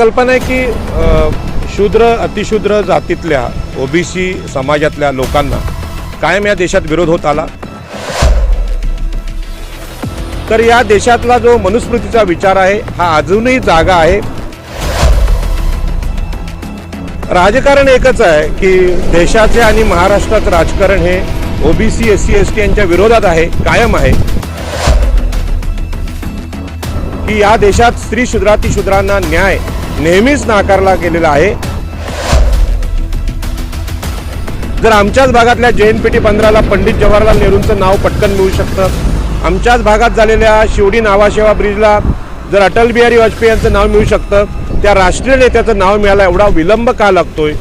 कल्पना आहे की शूद्र अतिशूद्र जातीतल्या ओबीसी समाजातल्या लोकांना कायम या देशात विरोध होत आला. तर या देशातला जो मनुस्मृतीचा विचार आहे हा अजूनही जागा आहे. राजकारण एकच आहे की देशाचे आणि महाराष्ट्राचं राजकारण हे OBC S C S T यांच्या विरोधात आहे कायम आहे. की या देशात स्त्री शूद्राती शूद्रांना न्याय नेहमीच नाकारला गेलेला आहे. जर आमच्याच भागातल्या जे एन पी टी पंधराला पंडित जवाहरलाल नेहरूंचं नाव पटकन मिळू शकतं. आमच्याच भागात झालेल्या शिवडी नावाशेवा ब्रिजला जर अटल बिहारी वाजपेयी यांचं नाव मिळू शकतं त्या राष्ट्रीय नेत्याचं नाव मिळायला एवढा विलंब का लागतोय?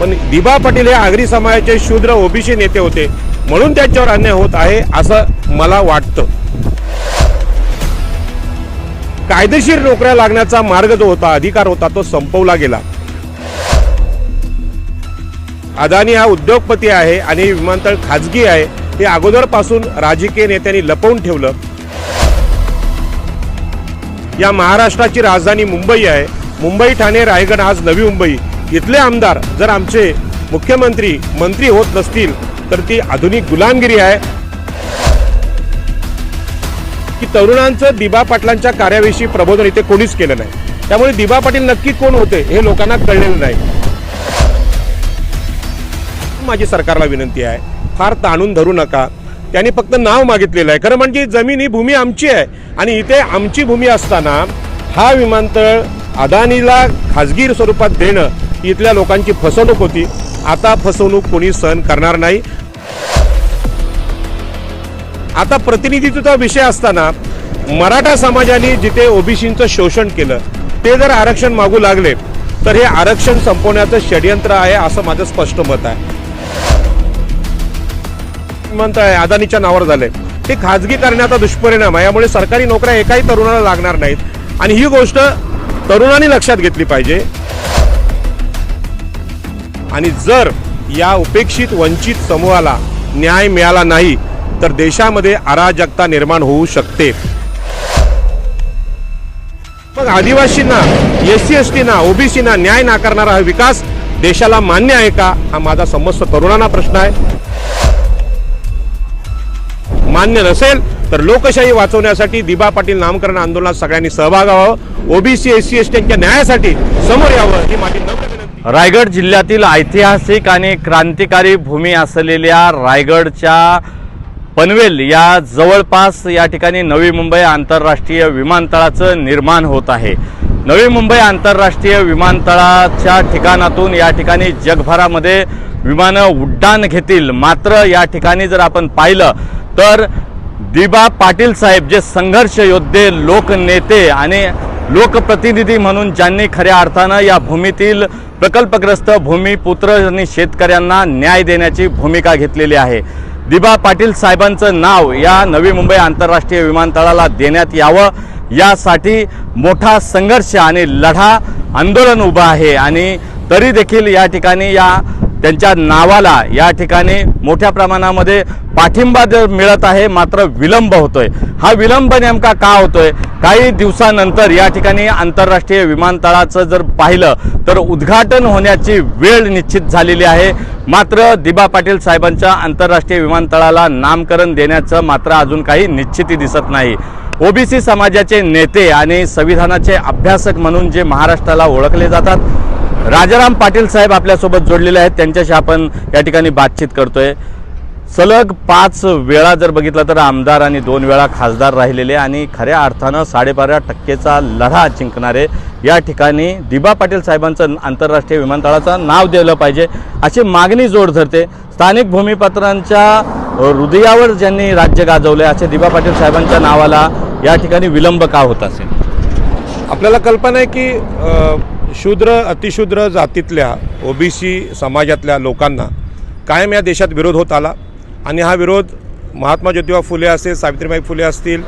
पण दिबा पाटील हे आगरी समाजाचे शूद्र ओबीसी नेते होते म्हणून त्यांच्यावर अन्याय होत आहे असं मला वाटतं. कायदेशीर नोकऱ्या लागण्याचा मार्ग जो होता अधिकार होता तो संपवला गेला. अदानी हा उद्योगपती आहे आणि विमानतळ खाजगी आहे. हे अगोदरपासून राजकीय नेत्यांनी लपवून ठेवलं. या महाराष्ट्राची राजधानी मुंबई आहे. मुंबई ठाणे रायगड आज नवी मुंबई. इथले आमदार जर आमचे मुख्यमंत्री मंत्री होत नसतील तर ती आधुनिक गुलामगिरी आहे. की तरुणांचं दिबा पाटलांच्या कार्याविषयी प्रबोधन इथे कोणीच केलं नाही. त्यामुळे दिबा पाटील नक्की कोण होते हे लोकांना कळलेलं नाही. माझी सरकारला विनंती आहे फार ताणून धरू नका. त्यांनी फक्त नाव मागितलेलं आहे. खरं म्हणजे जमीन ही भूमी आमची आहे आणि इथे आमची भूमी असताना हा विमानतळ अदानीला खाजगी स्वरूपात देणं इथल्या लोकांची फसवणूक होती. आता फसवणूक कोणी सहन करणार नाही. आता प्रतिनिधित्वाचा विषय असताना मराठा समाजाने जिथे ओबीसींचं शोषण केलं ते जर आरक्षण मागू लागले तर हे आरक्षण संपवण्याचं षडयंत्र आहे असं माझं स्पष्ट मत आहे. म्हणताय अदानीच्या नावावर झालंय हे खाजगी करण्याचा दुष्परिणाम आहे यामुळे सरकारी नोकऱ्या एकाही तरुणाला लागणार नाहीत. आणि ही गोष्ट तरुणांनी लक्षात घेतली पाहिजे. आणि जर या उपेक्षित वंचित समूहाला न्याय मिळाला नाही तर देशामध्ये अराजकता निर्माण होऊ शकते. मग आदिवासींना एस सी एस टीना ओबीसीना न्याय नाकारणारा हा विकास देशाला मान्य आहे का? हा माझा समस्त तरुणांना प्रश्न आहे. मान्य नसेल तर लोकशाही वाचवण्यासाठी दिबा पाटील नामकरण आंदोलनात सगळ्यांनी सहभाग व्हावं. ओबीसी एस सी एस टीच्या न्यायासाठी समोर यावं ही माझी नम्र रायगड जिल्ह्यातील ऐतिहासिक आणि क्रांतिकारी भूमी असलेल्या रायगडच्या पनवेल या जवळपास या ठिकाणी नवी मुंबई आंतरराष्ट्रीय विमानतळाचं निर्माण होत आहे. नवी मुंबई आंतरराष्ट्रीय विमानतळाच्या ठिकाणातून या ठिकाणी जगभरामध्ये विमानं उड्डाण घेतील. मात्र या ठिकाणी जर आपण पाहिलं तर दिबा पाटील साहेब जे संघर्ष योद्धे लोकनेते आणि लोकप्रतिनिधी म्हणून ज्यांनी खऱ्या अर्थानं या भूमीतील प्रकल्पग्रस्त भूमिपुत्र आणि शेतकऱ्यांना न्याय देण्याची भूमिका घेतलेली आहे. दिबा पाटील साहेबांचं नाव या नवी मुंबई आंतरराष्ट्रीय विमानतळाला देण्यात यावं. यासाठी मोठा संघर्ष आणि लढा आंदोलन उभं आहे आणि तरी देखील या ठिकाणी या त्यांच्या नावाला या ठिकाणी मोठ्या प्रमाणामध्ये पाठिंबा मिळत आहे मात्र विलंब होतोय. हा विलंब नेमका का होतोय? काही दिवसानंतर या ठिकाणी आंतरराष्ट्रीय विमानतळाचं जर पाहिलं तर उद्घाटन होण्याची वेळ निश्चित झालेली आहे. मात्र दिबा पाटील साहेबांच्या आंतरराष्ट्रीय विमानतळाला नामकरण देण्याचं मात्र अजून काही निश्चिती दिसत नाही. ओबीसी समाजाचे नेते आणि संविधानाचे अभ्यासक म्हणून जे महाराष्ट्राला ओळखले जातात राजाराम पाटील साहेब आपल्यासोबत जोडलेले आहेत. त्यांच्याशी आपण या ठिकाणी बातचीत करतोय. सलग पाच वेळा जर बघितलं तर आमदार आणि दोन वेळा खासदार राहिलेले आणि खऱ्या अर्थानं साडेबारा टक्केचा लढा जिंकणारे या ठिकाणी दिबा पाटील साहेबांचं आंतरराष्ट्रीय विमानतळाचं नाव दिलं पाहिजे अशी मागणी जोड धरते. स्थानिक भूमिपत्रांच्या हृदयावर ज्यांनी राज्य गाजवले असे दिबा पाटील साहेबांच्या नावाला या ठिकाणी विलंब का होत असेल? आपल्याला कल्पना आहे की शूद्र अतिशूद्र जातीतल्या ओबीसी समाजातल्या लोकांना कायम या देशात विरोध होत आला. आणि हा विरोध महात्मा ज्योतिबा फुले असेल सावित्रीबाई फुले असतील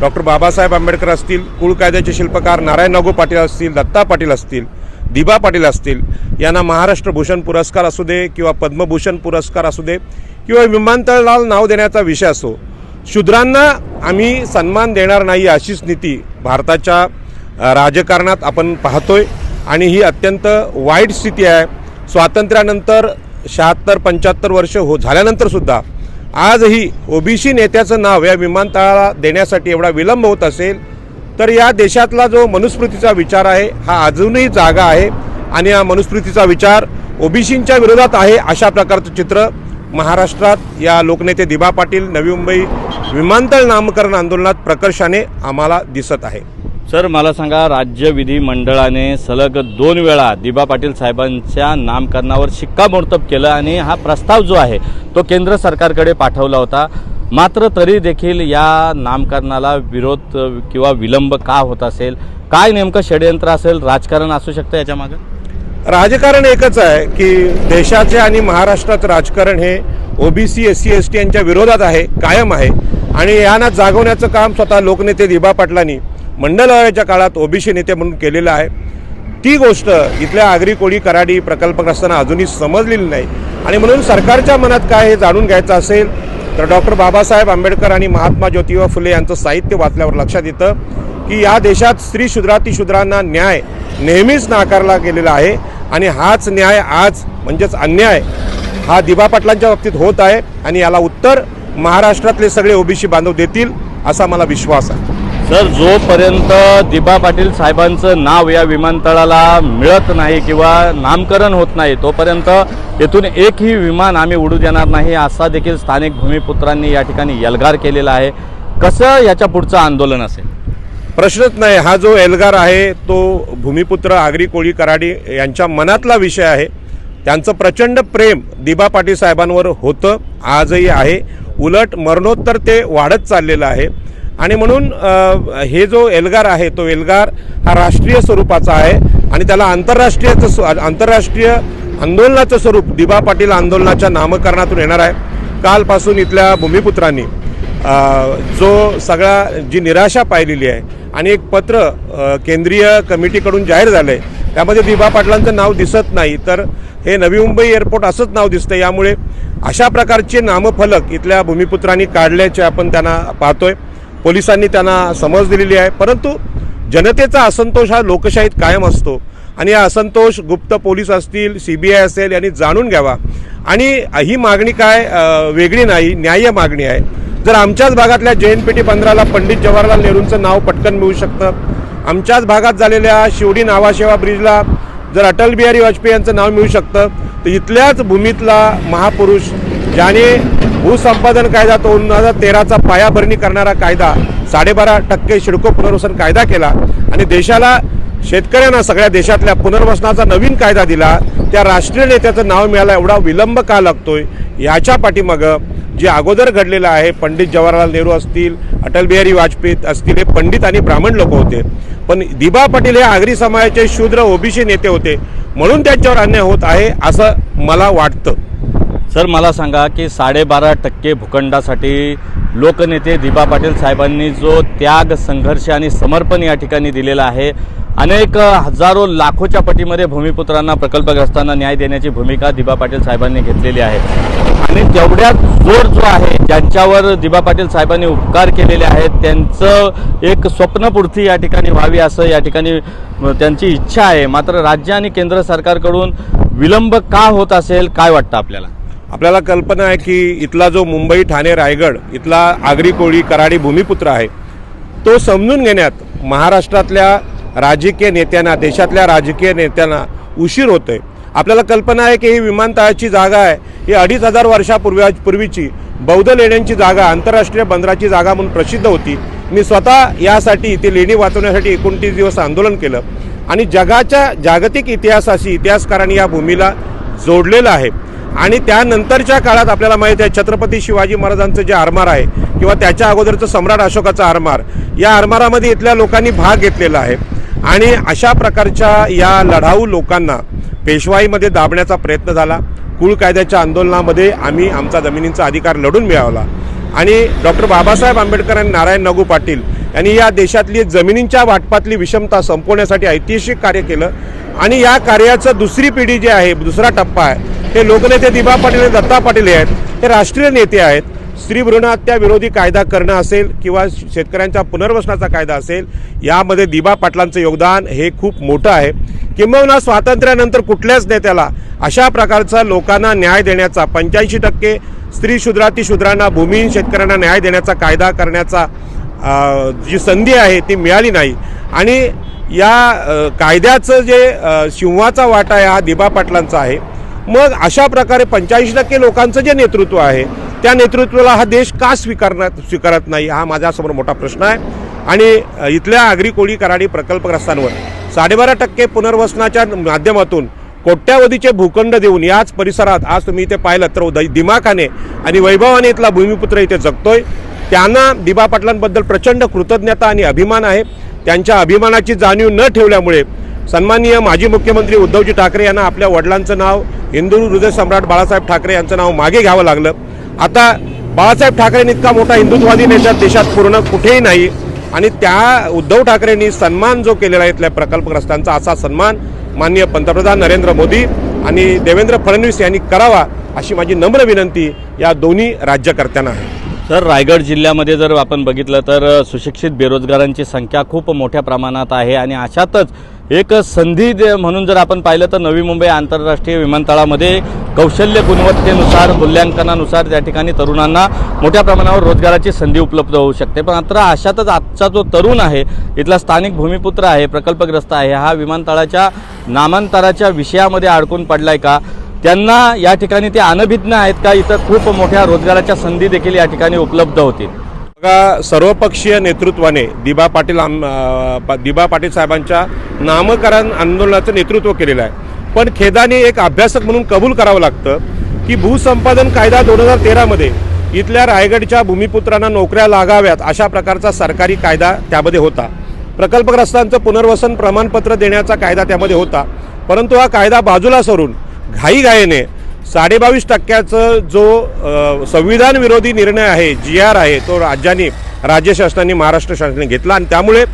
डॉक्टर बाबासाहेब आंबेडकर असतील कुळ कायद्याचे शिल्पकार नारायण नागो पाटील असतील दत्ता पाटील असतील दिबा पाटील असतील यांना महाराष्ट्र भूषण पुरस्कार असू दे किंवा पद्मभूषण पुरस्कार असू दे किंवा विमानतळाला नाव देण्याचा विषय असो शूद्रांना आम्ही सन्मान देणार नाही अशीच नीती भारताच्या राजकारणात आपण पाहतोय. आणि ही अत्यंत वाईट स्थिती आहे. स्वातंत्र्यानंतर शहात्तर पंच्याहत्तर वर्ष हो झाल्यानंतर सुद्धा आजही ओबीसी नेत्याचं नाव या विमानतळाला देण्यासाठी एवढा विलंब होत असेल तर या देशातला जो मनुस्मृतीचा विचार आहे हा अजूनही जागा आहे. आणि या मनुस्मृतीचा विचार ओबीसींच्या विरोधात आहे अशा प्रकारचं चित्र महाराष्ट्रात या लोकनेते दिबा पाटील नवी मुंबई विमानतळ नामकरण आंदोलनात प्रकर्षाने आम्हाला दिसत आहे. सर मला सांगा राज्य विधिमंडळाने सलग दोन वेळा दिबा पाटील साहेबांच्या नामकरणावर शिक्कामोर्तब केलं आणि हा प्रस्ताव जो आहे तो केंद्र सरकारकडे पाठवला होता. मात्र तरी देखील या नामकरणाला विरोध किंवा विलंब का होत असेल? काय नेमकं षडयंत्र असेल? राजकारण असू शकतं याच्या मागे राजकारण एकच आहे की देशाचे आणि महाराष्ट्राचं राजकारण हे OBC S C S T यांच्या विरोधात आहे कायम आहे. आणि यांना जागवण्याचं काम स्वतः लोकनेते दिबा पाटलांनी मंडलवाड्याच्या काळात ओबीसी नेते म्हणून केलेलं आहे. ती गोष्ट इथल्या आगरी कोळी कराडी प्रकल्पग्रस्तांना अजूनही समजलेली नाही. आणि म्हणून सरकारच्या मनात काय हे जाणून घ्यायचं असेल तर डॉक्टर बाबासाहेब आंबेडकर आणि महात्मा ज्योतिबा फुले यांचं साहित्य वाचल्यावर लक्षात येतं की या देशात स्त्री शूद्रातिशूद्रांना न्याय नेहमीच नाकारला गेलेला आहे. आणि हाच न्याय आज म्हणजेच अन्याय हा दिबा पाटलांच्या बाबतीत होत आहे. आणि याला उत्तर महाराष्ट्रातले सगळे ओबीसी बांधव देतील असा मला विश्वास आहे. सर जोपर्यंत दिबा पाटील साहेबांचं नाव या विमानतळाला मिळत नाही किंवा नामकरण होत नाही तोपर्यंत येथून एकही विमान आम्ही उडू देणार नाही असा देखील स्थानिक भूमिपुत्रांनी या ठिकाणी एल्गार केलेला आहे. कसं याच्या पुढचं आंदोलन असेल? प्रश्नच नाही. हा जो एल्गार आहे तो भूमिपुत्र आगरी कोळी कराडी यांच्या मनातला विषय आहे. त्यांचं प्रचंड प्रेम दिबा पाटील साहेबांवर होतं आजही आहे. उलट मरणोत्तर ते वाढत चाललेलं आहे. आणि म्हणून हे जो एल्गार आहे तो एल्गार हा राष्ट्रीय स्वरूपाचा आहे आणि त्याला आंतरराष्ट्रीयचं आंतरराष्ट्रीय आंदोलनाचं स्वरूप दिबा पाटील आंदोलनाच्या नामकरणातून येणार आहे. कालपासून इथल्या भूमिपुत्रांनी जो सगळा जी निराशा पाहिलेली आहे आणि एक पत्र केंद्रीय कमिटीकडून जाहीर झालं आहे त्यामध्ये दिबा पाटलांचं नाव दिसत नाही तर हे नवी मुंबई एअरपोर्ट असंच नाव दिसतं यामुळे अशा प्रकारचे नामफलक इथल्या भूमिपुत्रांनी काढल्याचे आपण त्यांना पाहतोय. पोलिसांनी त्यांना समज दिलेली आहे. परंतु जनतेचा असंतोष हा लोकशाहीत कायम असतो. आणि हा असंतोष गुप्त पोलीस असतील सी बी आय असेल यांनी जाणून घ्यावा. आणि ही मागणी काय? वेगळी नाही न्याय्य मागणी आहे. जर आमच्याच भागातल्या जैन टी पंधराला पंडित जवाहरलाल नेहरूंचं नाव पटकन मिळू शकतं. आमच्याच भागात झालेल्या शिवडी नावाशेवा ब्रिजला जर अटल बिहारी वाजपेयी यांचं नाव मिळू शकतं तर इथल्याच भूमीतला महापुरुष ज्याने भूसंपादन कायदा दोन हजार तेराचा पायाभरणी करणारा कायदा साडेबारा टक्के शिडको पुनर्वसन कायदा केला आणि देशाला शेतकऱ्यांना सगळ्या देशातल्या पुनर्वसनाचा नवीन कायदा दिला त्या राष्ट्रीय नेत्याचं नाव मिळायला एवढा विलंब का लागतोय? याच्या पाठीमागं जे अगोदर घडलेलं आहे पंडित जवाहरलाल नेहरू असतील अटल बिहारी वाजपेयी असतील हे पंडित आणि ब्राह्मण लोक होते. पण दिबा पाटील हे आगरी समाजाचे शूद्र ओबीसी नेते होते म्हणून त्यांच्यावर अन्याय होत आहे असं मला वाटतं. सर मला सांगा की साडेबारा टक्के भूखंडासाठी लोकनेते दिबा पाटील साहेबांनी जो त्याग संघर्ष आणि समर्पण या ठिकाणी दिलेला आहे अनेक हजारो लाखोच्या पटीमध्ये भूमिपुत्रांना प्रकल्पग्रस्तांना न्याय देण्याची भूमिका दिबा पाटील साहेबांनी घेतलेली आहे. आणि तेवढ्यात जोर जो आहे ज्यांच्यावर दिबा पाटील साहेबांनी उपकार केलेले आहेत त्यांचं एक स्वप्नपूर्ती या ठिकाणी व्हावी असं या ठिकाणी त्यांची इच्छा आहे. मात्र राज्य आणि केंद्र सरकारकडून विलंब का होत असेल काय वाटतं आपल्याला? आपल्याला कल्पना आहे की इथला जो मुंबई ठाणे रायगड इथला आगरी कोळी कराडी भूमिपुत्र आहे तो समजून घेण्यात महाराष्ट्रातल्या राजकीय नेत्यांना देशातल्या राजकीय नेत्यांना उशीर होतोय. आपल्याला कल्पना आहे की ही विमानतळाची जागा आहे ही अडीच हजार वर्षापूर्वी पूर्वीची बौद्ध लेण्यांची जागा आंतरराष्ट्रीय बंदराची जागा म्हणून प्रसिद्ध होती. मी स्वतः यासाठी ती लेणी वाचवण्यासाठी एकोणतीस दिवस आंदोलन केलं आणि जगाच्या जागतिक इतिहासाशी इतिहासकारांनी या भूमीला जोडलेलं आहे. आणि त्यानंतरच्या काळात आपल्याला माहिती आहे छत्रपती शिवाजी महाराजांचं जे आरमार आहे किंवा त्याच्या अगोदरचं सम्राट अशोकाचा आरमार या आरमारामध्ये इथल्या लोकांनी भाग घेतलेला आहे. आणि अशा प्रकारच्या या लढाऊ लोकांना पेशवाईमध्ये दाबण्याचा प्रयत्न झाला. कुळ कायद्याच्या आंदोलनामध्ये आम्ही आमचा जमिनींचा अधिकार लढून मिळवला. आणि डॉक्टर बाबासाहेब आंबेडकर आणि नारायण नगू पाटील यांनी या देशातली जमिनींच्या वाटपातली विषमता संपवण्यासाठी ऐतिहासिक कार्य केलं. आणि या कार्याचं दुसरी पिढी जी आहे दुसरा टप्पा आहे हे लोकनेते दिबा पाटील आणि दत्ता पाटील आहेत हे राष्ट्रीय नेते आहेत. स्त्री भ्रूण हत्या विरोधी कायदा करणं असेल किंवा शेतकऱ्यांच्या पुनर्वसनाचा कायदा असेल यामध्ये दिबा पाटलांचं योगदान हे खूप मोठं आहे. किंबहुना स्वातंत्र्यानंतर कुठल्याच नेत्याला अशा प्रकारचा लोकांना न्याय देण्याचा पंच्याऐंशी टक्के स्त्री शूद्राती शूद्रांना भूमिहीन शेतकऱ्यांना न्याय देण्याचा कायदा करण्याचा जी संधी आहे ती मिळाली नाही. आणि या कायद्याचं जे शिंवाचा सिंहाचा वाटा आहे हा दिबा पाटलांचा आहे. मग अशा प्रकारे पंच्याऐंशी टक्के लोकांचं जे नेतृत्व आहे त्या नेतृत्वाला हा देश का स्वीकारण्यात स्वीकारत नाही हा माझ्यासमोर मोठा प्रश्न आहे. आणि इथल्या आगरी कोळी कराडी प्रकल्पग्रस्तांवर साडेबारा टक्के पुनर्वसनाच्या माध्यमातून कोट्यावधीचे भूखंड देऊन याच परिसरात आज तुम्ही इथे पाहिलं तर उदय- दिमाखाने आणि वैभवाने इथला भूमिपुत्र इथे जगतोय. त्यांना दिबा पाटलांबद्दल प्रचंड कृतज्ञता आणि अभिमान आहे. त्यांच्या अभिमानाची जाणीव न ठेवल्यामुळे सन्माननीय माजी मुख्यमंत्री उद्धवजी ठाकरे यांना आपल्या वडिलांचं नाव हिंदू हृदय सम्राट बाळासाहेब ठाकरे यांचं नाव मागे घ्यावं लागलं. आता बाळासाहेब ठाकरेंनी इतका मोठा हिंदुत्ववादी नेता देशात पूर्ण कुठेही नाही आणि त्या उद्धव ठाकरेंनी सन्मान जो केलेला आहे इथल्या प्रकल्पग्रस्तांचा असा सन्मान माननीय पंतप्रधान नरेंद्र मोदी आणि देवेंद्र फडणवीस यांनी करावा अशी माझी नम्र विनंती या दोन्ही राज्यकर्त्यांना आहे. सर रायगड जिल्ह्यामध्ये जर आपण बघितलं तर सुशिक्षित बेरोजगारांची संख्या खूप मोठ्या प्रमाणात आहे आणि अशातच एक संधी दे- म्हणून जर आपण पाहिलं तर नवी मुंबई आंतरराष्ट्रीय विमानतळामध्ये कौशल्य गुणवत्तेनुसार मूल्यांकनानुसार त्या ठिकाणी तरुणांना मोठ्या प्रमाणावर रोजगाराची संधी उपलब्ध होऊ शकते. पण मात्र अशातच आजचा जो तरुण आहे इथला स्थानिक भूमिपुत्र आहे प्रकल्पग्रस्त आहे हा विमानतळाच्या नामांतराच्या विषयामध्ये अडकून पडलाय का? त्यांना या ठिकाणी ते अनभिज्ञ आहेत का? इथं खूप मोठ्या रोजगाराच्या संधी देखील या ठिकाणी उपलब्ध होतील. बघा सर्वपक्षीय नेतृत्वाने दिबा पाटील आम- दिबा पाटील साहेबांच्या नामकरण आंदोलनाचं नेतृत्व केलेलं आहे. पण खेदाने एक अभ्यासक म्हणून कबूल करावं लागतं की भूसंपादन कायदा दोन हजार तेरामध्ये इथल्या रायगडच्या भूमिपुत्रांना नोकऱ्या लागाव्यात अशा प्रकारचा सरकारी कायदा त्यामध्ये होता. प्रकल्पग्रस्तांचं पुनर्वसन प्रमाणपत्र देण्याचा कायदा त्यामध्ये होता. परंतु हा कायदा बाजूला सरून घाईघाईने साडेबावीस टक्क्याचं जो संविधान विरोधी निर्णय आहे जी आर आहे तो राज्याने राज्य शासनाने महाराष्ट्र शासनाने घेतला आणि त्यामुळे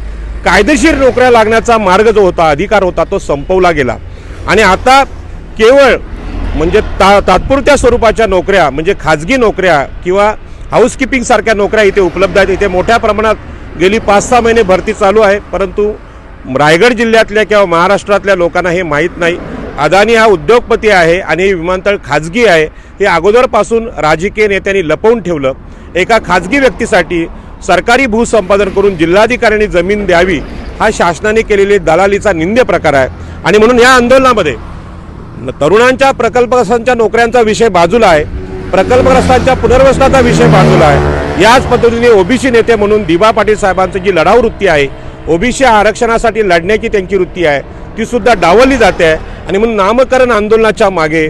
कायदेशीर नोकऱ्या लागण्याचा मार्ग जो होता अधिकार होता तो संपवला गेला. आणि आता केवळ म्हणजे ता तात्पुरत्या स्वरूपाच्या नोकऱ्या म्हणजे खाजगी नोकऱ्या किंवा हाऊसकीपिंग सारख्या नोकऱ्या इथे उपलब्ध आहेत. इथे मोठ्या प्रमाणात गेली पाच सहा महिने भरती चालू आहे परंतु रायगड जिल्ह्यातल्या किंवा महाराष्ट्रातल्या लोकांना हे माहीत नाही. अदानी हा उद्योगपती आहे आणि विमानतळ खाजगी आहे. हे अगोदरपासून राजकीय नेत्यांनी लपवून ठेवलं. एका खाजगी व्यक्तीसाठी सरकारी भूसंपादन करून जिल्हाधिकाऱ्यांनी जमीन द्यावी हा शासनाने केलेली दलालीचा निंद्य प्रकार आहे. आणि म्हणून या आंदोलनामध्ये तरुणांच्या प्रकल्पग्रस्तांच्या नोकऱ्यांचा विषय बाजूला आहे. प्रकल्पग्रस्तांच्या पुनर्वसनाचा विषय बाजूला आहे. याच पद्धतीने ओबीसी नेते म्हणून दिबा पाटील साहेबांची जी लढाऊ वृत्ती आहे ओबीसी आरक्षणासाठी लढण्याची त्यांची वृत्ती आहे ती सुद्धा डावलली जाते. आहे आणि म्हणून नामकरण आंदोलनाच्या मागे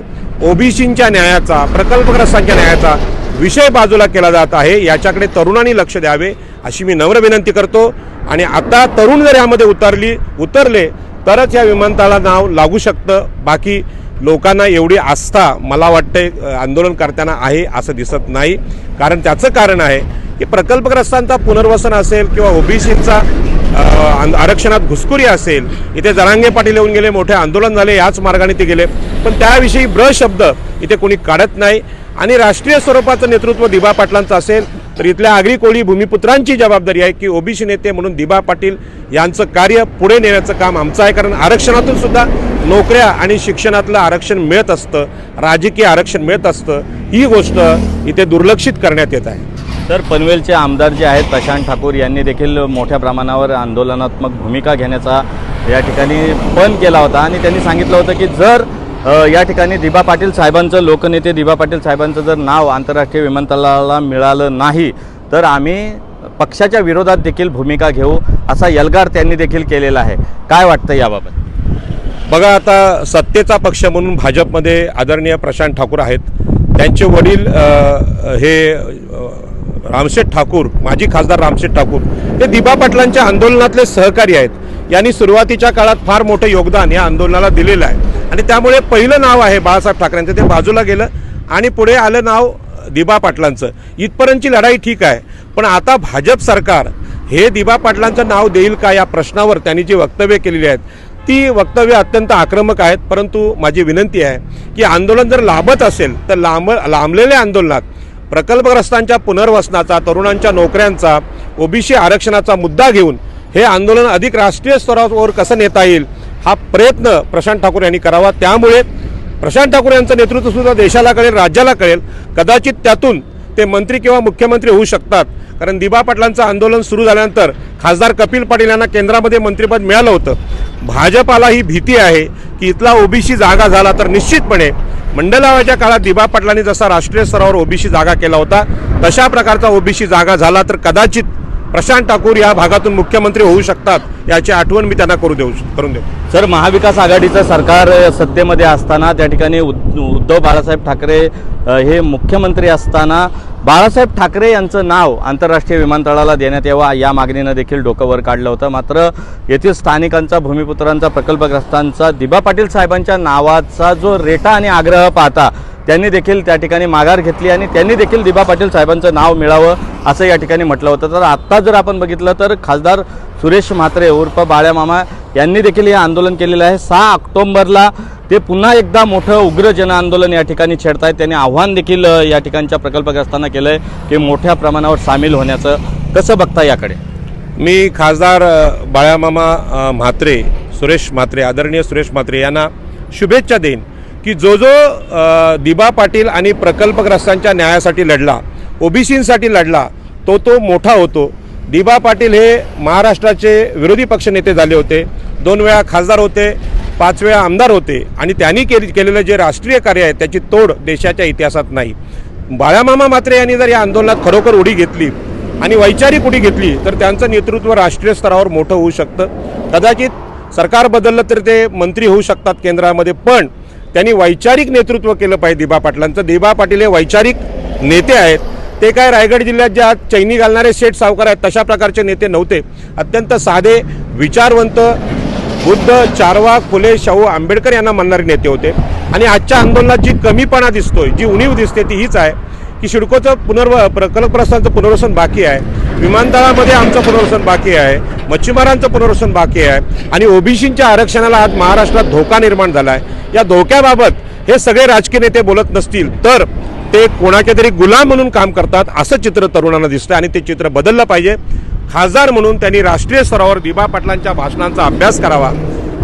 ओबीसींच्या न्यायाचा प्रकल्पग्रस्तांच्या न्यायाचा विषय बाजूला केला जात आहे. याच्याकडे तरुणांनी लक्ष द्यावे अशी मी नम्र विनंती करतो. आणि आता तरुण जर यामध्ये उतरली उतरले तरच या विमानतळाला नाव लागू शकतं. बाकी लोकांना एवढी आस्था मला वाटते आंदोलन करताना आहे असं दिसत नाही. कारण त्याचं कारण आहे की प्रकल्पग्रस्तांचा पुनर्वसन असेल किंवा ओबीसींचा आरक्षणात घुसखोरी असेल इथे जरांगे पाटील येऊन गेले मोठे आंदोलन झाले याच मार्गाने ते गेले. पण त्याविषयी ब्र शब्द इथे कोणी काढत नाही. आणि राष्ट्रीय स्वरूपाचं नेतृत्व दिबा पाटलांचं असेल तर इथल्या आगरी कोळी भूमिपुत्रांची जबाबदारी आहे की ओबीसी नेते म्हणून दिबा पाटील यांचं कार्य पुढे नेण्याचं काम आमचं आहे. कारण आरक्षणातून सुद्धा नोकऱ्या आणि शिक्षणातलं आरक्षण मिळत असतं राजकीय आरक्षण मिळत असतं. ही गोष्ट इथे दुर्लक्षित करण्यात येत आहे. तर पनवेलचे आमदार जे आहेत प्रशांत ठाकूर यांनी देखील मोठ्या प्रमाणावर आंदोलनात्मक भूमिका घेण्याचा या ठिकाणी पण केला होता. आणि त्यांनी सांगितलं होतं की जर या ठिकाणी दिबा पाटील साहेबांचं लोकनेते दिबा पाटील साहेबांचं जर नाव आंतरराष्ट्रीय विमानतळाला मिळालं नाही तर आम्ही पक्षाच्या विरोधात देखील भूमिका घेऊ असा यलगार त्यांनी देखील केलेला आहे. काय वाटतं याबाबत? बघा आता सत्तेचा पक्ष म्हणून भाजपमध्ये आदरणीय प्रशांत ठाकूर आहेत. त्यांचे वडील हे रामशेठ ठाकूर माजी खासदार रामशेठ ठाकूर. हे दिबा पाटलांच्या आंदोलनातले सहकारी आहेत. यांनी सुरुवातीच्या काळात फार मोठं योगदान या आंदोलनाला दिलेलं आहे. आणि त्यामुळे पहिलं नाव आहे बाळासाहेब ठाकरेंचं ते बाजूला गेलं आणि पुढे आलं नाव दिबा पाटलांचं. इथपर्यंतची लढाई ठीक आहे पण आता भाजप सरकार हे दिबा पाटलांचं नाव देईल का या प्रश्नावर त्यांनी जी वक्तव्य केलेली आहेत ती वक्तव्य अत्यंत आक्रमक आहेत. परंतु माझी विनंती आहे की आंदोलन जर लांबत असेल तर लांब लांबलेल्या आंदोलनात प्रकल्पग्रस्तांच्या पुनर्वसनाचा तरुणांच्या नोकऱ्यांचा ओबीसी आरक्षणाचा मुद्दा घेऊन हे आंदोलन अधिक राष्ट्रीय स्तरावर कसं नेता येईल हा प्रयत्न प्रशांत ठाकूर यांनी करावा. त्यामुळे प्रशांत ठाकूर यांचं नेतृत्व सुद्धा देशाला कळेल राज्याला कळेल. कदाचित त्यातून ते मंत्री किंवा मुख्यमंत्री होऊ शकतात. कारण दिबा पाटलांचं आंदोलन सुरू झाल्यानंतर खासदार कपिल पाटील यांना केंद्रामध्ये मंत्रिपद मिळालं होतं. भाजपाला ही भीती आहे की इथला ओबीसी जागा झाला तर निश्चितपणे मंडलावाच्या काळात दिबा पाटलांनी जसा राष्ट्रीय स्तरावर ओबीसी जागा केला होता तशा प्रकारचा ओबीसी जागा झाला तर कदाचित प्रशांत ठाकूर या भागातून मुख्यमंत्री होऊ शकतात याची आठवण मी त्यांना करू देऊ करून देऊ. सर महाविकास आघाडीचं सरकार सत्तेमध्ये असताना त्या ठिकाणी उद- उद्धव बाळासाहेब ठाकरे हे मुख्यमंत्री असताना बाळासाहेब ठाकरे यांचं नाव आंतरराष्ट्रीय विमानतळाला देण्यात यावं या मागणीनं देखील डोकं वर काढलं होतं. मात्र येथील स्थानिकांचा भूमिपुत्रांचा प्रकल्पग्रस्तांचा दिबा पाटील साहेबांच्या नावाचा जो रेटा आणि आग्रह पाहता त्यांनी देखील त्या ठिकाणी माघार घेतली आणि त्यांनी देखील दिबा पाटील साहेबांचं नाव मिळावं असं या ठिकाणी म्हटलं होतं. तर आत्ता जर आपण बघितलं तर खासदार सुरेश म्हात्रे उर्फ बाळ्या मामा यांनी देखील हे आंदोलन केलेलं आहे. सहा ऑक्टोंबरला ते पुन्हा एकदा मोठं उग्र जन आंदोलन या ठिकाणी छेडतायत. त्यांनी आव्हान देखील या ठिकाणच्या प्रकल्पग्रस्तांना केलं आहे की मोठ्या प्रमाणावर सामील होण्याचं कसं बघता याकडे? मी खासदार बाळ्यामामा म्हात्रे सुरेश म्हात्रे आदरणीय सुरेश म्हात्रे यांना शुभेच्छा देईन. की जो जो दिबा पाटील आणि प्रकल्पग्रस्तांच्या न्यायासाठी लढला ओबीसींसाठी लढला तो तो मोठा होतो. दिबा पाटील हे महाराष्ट्राचे विरोधी पक्षनेते झाले होते. दोन वेळा खासदार होते पाच वेळा आमदार होते आणि त्यांनी केले केलेलं जे राष्ट्रीय कार्य आहे त्याची तोड देशाच्या इतिहासात नाही. बाळामामा मात्रे यांनी जर या आंदोलनात खरोखर उडी घेतली आणि वैचारिक उडी घेतली तर त्यांचं नेतृत्व राष्ट्रीय स्तरावर मोठं होऊ शकतं. कदाचित सरकार बदललं तर ते मंत्री होऊ शकतात केंद्रामध्ये पण त्यांनी वैचारिक नेतृत्व केलं पाहिजे दिबा पाटलांचं. दिबा पाटील हे वैचारिक नेते आहेत. ते काय रायगड जिल्ह्यात ज्या चैनी घालणारे शेठ सावकार आहेत तशा प्रकारचे नेते नव्हते. अत्यंत साधे विचारवंत बुद्ध चारवा फुले शाहू आंबेडकर यांना मानणारे नेते होते. आणि आजच्या आंदोलनात जी कमीपणा दिसतोय जी उणीव दिसते ती हीच आहे. की सिडकोचं पुनर्व प्रकल्पग्रस्तांचं पुनर्वसन बाकी आहे. विमानतळामध्ये आमचं पुनर्वसन बाकी आहे. मच्छीमारांचं पुनर्वसन बाकी आहे. आणि ओबीसींच्या आरक्षणाला आज महाराष्ट्रात धोका निर्माण झाला आहे या धोक्याबाबत हे सगळे राजकीय नेते बोलत नसतील तर ते कोणाच्या तरी गुलाम म्हणून काम करतात असं चित्र तरुणांना दिसतं आणि ते चित्र बदललं पाहिजे. खासदार म्हणून त्यांनी राष्ट्रीय स्तरावर दिबा पाटलांच्या भाषणांचा अभ्यास करावा.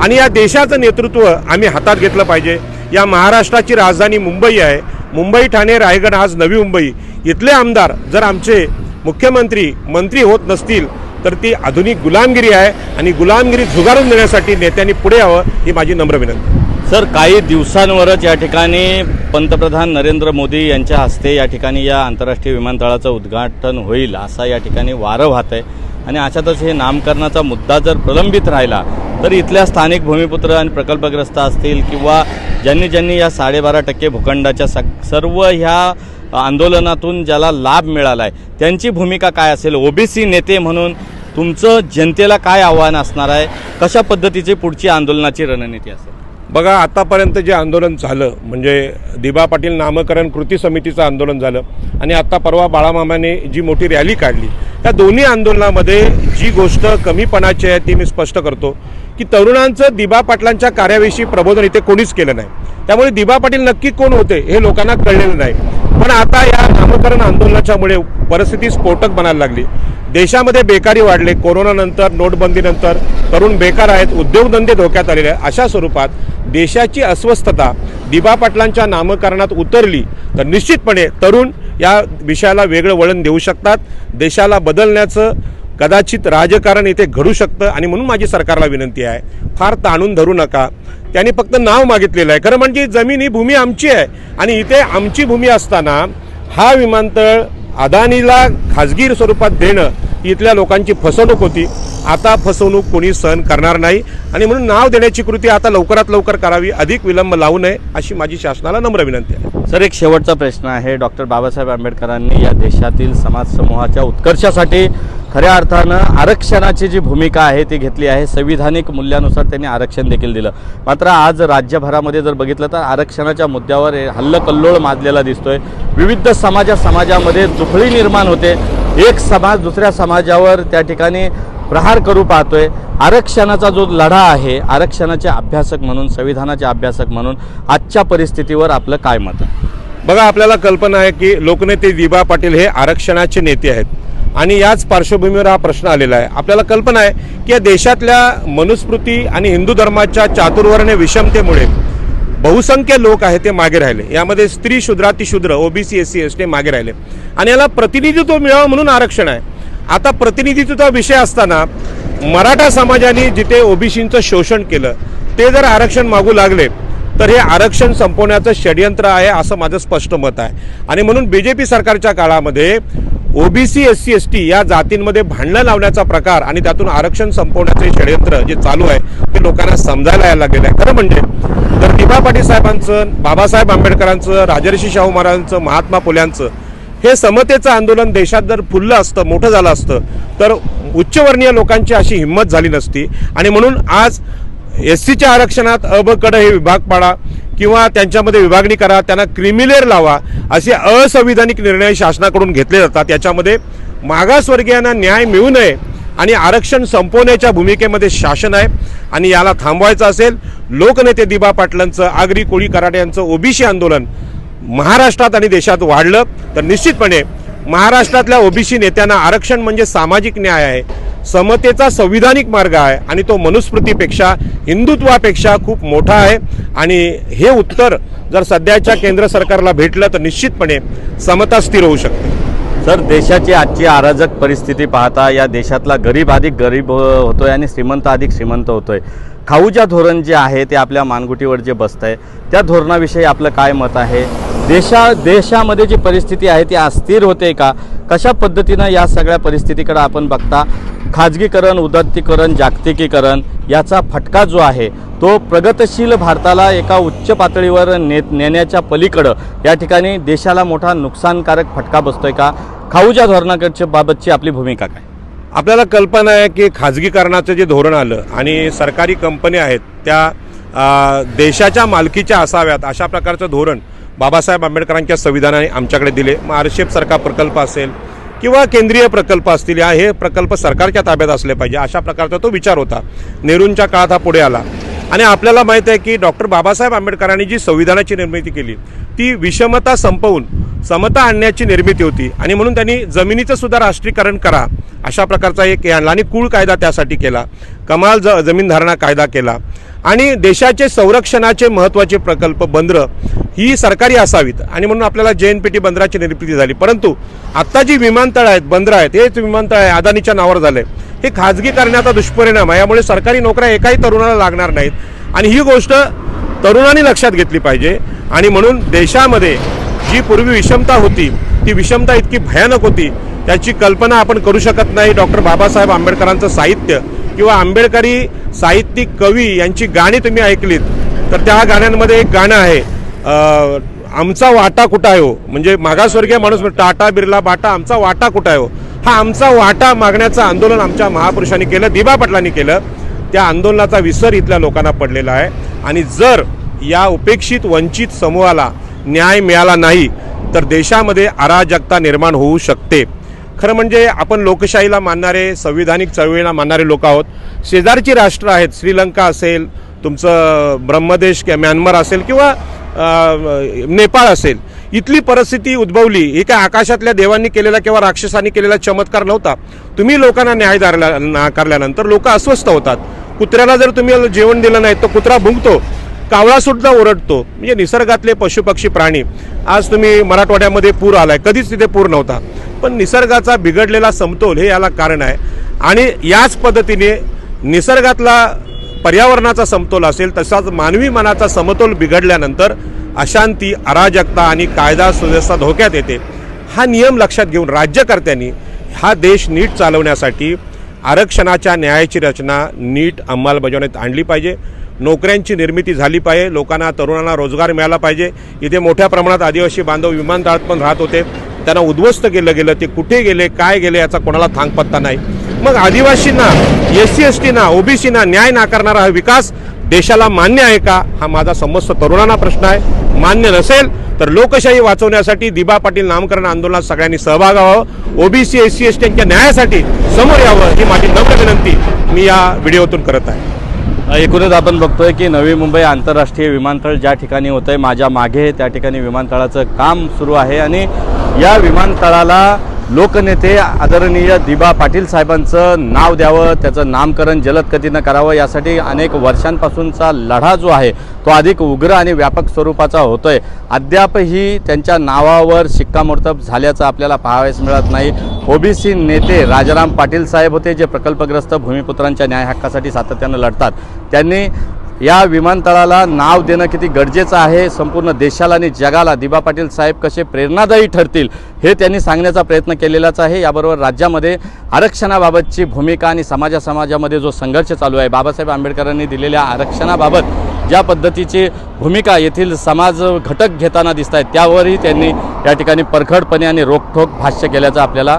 आणि या देशाचं नेतृत्व आम्ही हातात घेतलं पाहिजे. या महाराष्ट्राची राजधानी मुंबई आहे. मुंबई ठाणे रायगड आज नवी मुंबई. इथले आमदार जर आमचे मुख्यमंत्री मंत्री होत नसतील तर ती आधुनिक गुलामगिरी आहे आणि गुलामगिरी झुगारून देण्यासाठी नेत्यांनी पुढे यावं ही माझी नम्र विनंती. सर काही दिवसांवरच या ठिकाणी पंतप्रधान नरेंद्र मोदी यांच्या हस्ते या ठिकाणी या आंतरराष्ट्रीय विमानतळाचं उद्घाटन होईल असा या ठिकाणी वारं वाहत आहे आणि अशातच हे नामकरणाचा मुद्दा जर प्रलंबित राहिला तर इथल्या स्थानिक भूमिपुत्र आणि प्रकल्पग्रस्त असतील किंवा ज्यांनी ज्यांनी या साडेबारा टक्के भूखंडाच्या सर्व ह्या आंदोलनातून ज्याला लाभ मिळाला आहे त्यांची भूमिका काय असेल? ओबीसी नेते म्हणून तुमचं जनतेला काय आव्हान असणार आहे? कशा पद्धतीची पुढची आंदोलनाची रणनीती असेल? बघा आतापर्यंत जे आंदोलन झालं म्हणजे दिबा पाटील नामकरण कृती समितीचं आंदोलन झालं आणि आता परवा बाळामामाने जी मोठी रॅली काढली त्या दोन्ही आंदोलनामध्ये जी गोष्ट कमीपणाची आहे ती मी स्पष्ट करतो की तरुणांचं दिबा पाटलांच्या कार्याविषयी प्रबोधन इथे कोणीच केलं नाही. त्यामुळे दिबा पाटील नक्की कोण होते हे लोकांना कळलेलं नाही. पण आता या नामकरण आंदोलनाच्यामुळे परिस्थिती स्फोटक बनायला लागली. देशामध्ये बेकारी वाढले कोरोनानंतर नोटबंदीनंतर तरुण बेकार आहेत उद्योगधंदे धोक्यात आलेले आहेत. अशा स्वरूपात देशाची अस्वस्थता दिबा पाटलांच्या नामकरणात उतरली तर निश्चितपणे तरुण या विषयाला वेगळं वळण देऊ शकतात. देशाला बदलण्याचं कदाचित राजकारण इथे घडू शकतं आणि म्हणून माझी सरकारला विनंती आहे. फार ताणून धरू नका. त्यांनी फक्त नाव मागितलेलं आहे. खरं म्हणजे जमीन ही भूमी आमची आहे. आणि इथे आमची भूमी असताना हा विमानतळ अदानीला खाजगी स्वरूपात देणं इथल्या लोकांची फसवणूक होती. आता फसवणूक कोणी सहन करणार नाही. आणि म्हणून नाव देण्याची कृती आता लवकरात लवकर करावी अधिक विलंब लावू नये अशी माझी शासनाला नम्र विनंती आहे. सर एक शेवटचा प्रश्न आहे. डॉक्टर बाबासाहेब आंबेडकरांनी या देशातील समाज समूहाच्या उत्कर्षासाठी खऱ्या अर्थानं आरक्षणाची जी भूमिका आहे ती घेतली आहे. संविधानिक मूल्यानुसार त्यांनी आरक्षण देखील दिलं. मात्र आज राज्यभरामध्ये जर बघितलं तर आरक्षणाच्या मुद्द्यावर हे हल्लकल्लोळ माजलेला दिसतोय. विविध समाजा समाजामध्ये दुखळी निर्माण होते. एक समाज दुसऱ्या समाजावर त्या ठिकाणी प्रहार करू पाहतोय. आरक्षणाचा जो लढा आहे आरक्षणाचे अभ्यासक म्हणून संविधानाचे अभ्यासक म्हणून आजच्या परिस्थितीवर आपलं काय मत आहे? बघा आपल्याला कल्पना आहे की लोकनेते विभा पाटील हे आरक्षणाचे नेते आहेत. आणि याच पार्श्वभूमीवर हा प्रश्न आलेला आहे. आपल्याला कल्पना आहे की या देशातल्या मनुस्मृती आणि हिंदू धर्माच्या चातुर्वर्ण्य विषमतेमुळे बहुसंख्य लोक आहेत ते मागे राहिले. यामध्ये स्त्री शूद्रातिशूद्र OBC S C S T मागे राहिले. आणि याला प्रतिनिधित्व मिळावं म्हणून आरक्षण आहे. आता प्रतिनिधित्वाचा विषय असताना मराठा समाजाने जिथे ओबीसींचं शोषण केलं ते जर आरक्षण मागू लागले तर हे आरक्षण संपवण्याचं षडयंत्र आहे असं माझं स्पष्ट मत आहे. आणि म्हणून बी जे पी सरकारच्या काळामध्ये OBC S C S T या जातींमध्ये भांडणं लावण्याचा प्रकार आणि त्यातून आरक्षण संपवण्याचे षडयंत्र जे चालू आहे ते लोकांना समजायला यायला लागलेलं आहे. खरं म्हणजे तर दिबा पाटील साहेबांचं बाबासाहेब आंबेडकरांचं राजर्षी शाहू महाराजांचं महात्मा फुल्यांचं हे समतेचं आंदोलन देशात जर फुललं असतं मोठं झालं असतं तर उच्चवर्णीय लोकांची अशी हिंमत झाली नसती. आणि म्हणून आज एस सीच्या आरक्षणात अबकड हे विभाग पाडा किंवा त्यांच्यामध्ये विभागणी करा त्यांना क्रिमिलेअर लावा असे असंविधानिक निर्णय शासनाकडून घेतले जातात. याच्यामध्ये मागासवर्गीयांना न्याय मिळू नये आणि आरक्षण संपवण्याच्या भूमिकेमध्ये शासन आहे आणि याला थांबवायचं असेल लोकनेते दिबा पाटलांचं आगरी कोळी कराटे यांचं ओबीसी आंदोलन महाराष्ट्रात आणि देशात वाढलं. तर निश्चितपणे महाराष्ट्रातल्या ओबीसी नेत्यांना आरक्षण म्हणजे सामाजिक न्याय आहे. समतेचा संविधानिक मार्ग आहे आणि तो मनुस्मृतीपेक्षा हिंदुत्वापेक्षा खूप मोठा आहे. आणि हे उत्तर जर सध्याच्या केंद्र सरकारला भेटलं तर निश्चितपणे समता स्थिर होऊ शकते. सर देशाची आजची अराजक परिस्थिती पाहता या देशातला गरीब अधिक गरीब हो, होतोय आणि श्रीमंत अधिक श्रीमंत होतोय. खाऊच्या धोरण जे आहे ते आपल्या मानगुटीवर जे बसत आहे त्या धोरणाविषयी आपलं काय मत आहे? देशा देशामध्ये जी परिस्थिती आहे ती अस्थिर होते का? कशा पद्धतीनं या सगळ्या परिस्थितीकडे आपण बघता? खाजगीकरण उदात्तीकरण जागतिकीकरण याचा फटका जो आहे तो प्रगतशील भारताला एका उच्च पातळीवर ने नेण्याच्या पलीकडं या ठिकाणी देशाला मोठा नुकसानकारक फटका बसतोय का? खाऊच्या धोरणाकडच्या बाबतची आपली भूमिका काय? आपल्याला कल्पना आहे की खाजगीकरणाचं जे धोरण आलं आणि सरकारी कंपन्या आहेत त्या देशाच्या मालकीच्या असाव्यात अशा प्रकारचं धोरण बाबासाहेब आंबेडकरांच्या संविधानाने आमच्याकडे दिले. मग आरशेप सारखा प्रकल्प असेल किंवा केंद्रीय प्रकल्प असतील या हे प्रकल्प सरकारच्या ताब्यात असले पाहिजे अशा प्रकारचा तो विचार होता. नेहरूंच्या काळात हा पुढे आला. आणि आपल्याला माहीत आहे की डॉक्टर बाबासाहेब आंबेडकरांनी जी संविधानाची निर्मिती केली ती विषमता संपवून समता आणण्याची निर्मिती होती. आणि म्हणून त्यांनी जमिनीचं सुद्धा राष्ट्रीकरण करा अशा प्रकारचा एक हे आणला. आणि कुळ कायदा त्यासाठी केला. कमाल ज जमीनधारणा कायदा केला. आणि देशाचे संरक्षणाचे महत्त्वाचे प्रकल्प बंदरं ही सरकारी असावीत. आणि म्हणून आपल्याला जे एन पी टी बंदराची निर्मिती झाली. परंतु आत्ता जी विमानतळ आहेत बंदरं आहेत हेच विमानतळ आहे अदानीच्या नावावर झालंय. हे खाजगी करण्याचा दुष्परिणाम आहे. यामुळे सरकारी नोकऱ्या एकाही तरुणाला लागणार नाहीत. आणि ही गोष्ट तरुणांनी लक्षात घेतली पाहिजे. आणि म्हणून देशामध्ये जी पूर्वी विषमता होती ती विषमता इतकी भयानक होती त्याची कल्पना आपण करू शकत नाही. डॉक्टर बाबासाहेब आंबेडकरांचं साहित्य किंवा आंबेडकरी साहित्यिक कवी यांची गाणी तुम्ही ऐकलीत तर त्या गाण्यांमध्ये एक गाणं आहे. आमचा वाटा कुठं आहे हो? म्हणजे मागासवर्गीय माणूस टाटा बिर्ला बाटा आमचा वाटा कुठं आहे हो? हा आमचा वाटा मागण्याचं आंदोलन आमच्या महापुरुषांनी केलं दिबा पाटलांनी केलं. त्या आंदोलनाचा विसर इथल्या लोकांना पडलेला आहे. आणि जर या उपेक्षित वंचित समूहाला न्याय मिळाला नाही तर देशामध्ये अराजकता निर्माण होऊ शकते. खरं म्हणजे आपण लोकशाहीला मानणारे संविधानिक चळवळीला मानणारे लोक आहोत. शेजारची राष्ट्र आहेत श्रीलंका असेल तुमचं ब्रह्मदेश म्यानमार असेल किंवा नेपाळ असेल. इथली परिस्थिती उद्भवली. ही काय आकाशातल्या देवांनी केलेला किंवा राक्षसांनी केलेला चमत्कार नव्हता? तुम्ही लोकांना न्याय नाकारल्यानंतर लोक अस्वस्थ होतात. कुत्र्याला जर तुम्ही जेवण दिलं नाही तो कुत्रा भुंकतो. कावळा सुद्धा ओरडतो. म्हणजे निसर्गातले पशुपक्षी प्राणी. आज तुम्ही मराठवाड्यामध्ये पूर आलाय. कधीच तिथे पूर नव्हता. पण निसर्गाचा बिघडलेला समतोल हे याला कारण आहे. आणि याच पद्धतीने निसर्गातला पर्यावरणाचा समतोल असेल तसाच मानवी मनाचा समतोल बिघडल्यानंतर अशांती अराजकता आणि कायदा सुव्यवस्था धोक्यात येते. हा नियम लक्षात घेऊन राज्यकर्त्यांनी हा देश नीट चालवण्यासाठी आरक्षणाच्या न्यायाची रचना नीट अंमलबजावणीत आणली पाहिजे. नोकऱ्यांची निर्मिती झाली पाहिजे. लोकांना तरुणांना रोजगार मिळाला पाहिजे. इथे मोठ्या प्रमाणात आदिवासी बांधव विमानतळात पण राहत होते. त्यांना उद्ध्वस्त केलं गेलं ते कुठे गेले काय गेले याचा कोणाला थांगपत्ता नाही. मग आदिवासींना एस सी एस टीना ओबीसीना न्याय नाकारणारा हा विकास देशाला मान्य आहे का? हा माझा समस्त तरुणांना प्रश्न आहे. मान्य नसेल तर लोकशाही वाचवण्यासाठी दिबा पाटील नामकरण आंदोलनात सगळ्यांनी सहभाग व्हावं. ओबीसी एस सी एस टीच्या न्यायासाठी समोर यावं ही माझी नम्र विनंती. मी या व्हिडिओतून करत आहे. एकूणच आपण बघतोय की नवी मुंबई आंतरराष्ट्रीय विमानतळ ज्या ठिकाणी होतंय माझ्या मागे त्या ठिकाणी विमानतळाचं काम सुरू आहे आणि या विमानतळाला लोकनेते आदरणीय दिबा पाटील साहेबांचं नाव द्यावं त्याचं नामकरण जलद गतीनं करावं यासाठी अनेक वर्षांपासूनचा लढा जो आहे तो अधिक उग्र आणि व्यापक स्वरूपाचा होतोय. अद्यापही त्यांच्या नावावर शिक्कामोर्तब झाल्याचं आपल्याला पाहावयास मिळत नाही. ओबीसी नेते राजाराम पाटील साहेब होते जे प्रकल्पग्रस्त भूमिपुत्रांच्या न्याय हक्कासाठी सातत्यानं लढतात. त्यांनी या विमानतळाला नाव देणं किती गरजेचं आहे? संपूर्ण देशाला आणि जगाला दिबा पाटील साहेब कसे प्रेरणादायी ठरतील हे त्यांनी सांगण्याचा प्रयत्न केलेलाच आहे. याबरोबर राज्यामध्ये आरक्षणाबाबतची भूमिका आणि समाजा समाजामध्ये जो संघर्ष चालू आहे बाबासाहेब आंबेडकरांनी दिलेल्या आरक्षणाबाबत ज्या पद्धतीची भूमिका येथील समाज घटक घेताना दिसत आहेत त्यावरही त्यांनी या ठिकाणी परखडपणे आणि रोखठोक भाष्य केल्याचं आपल्याला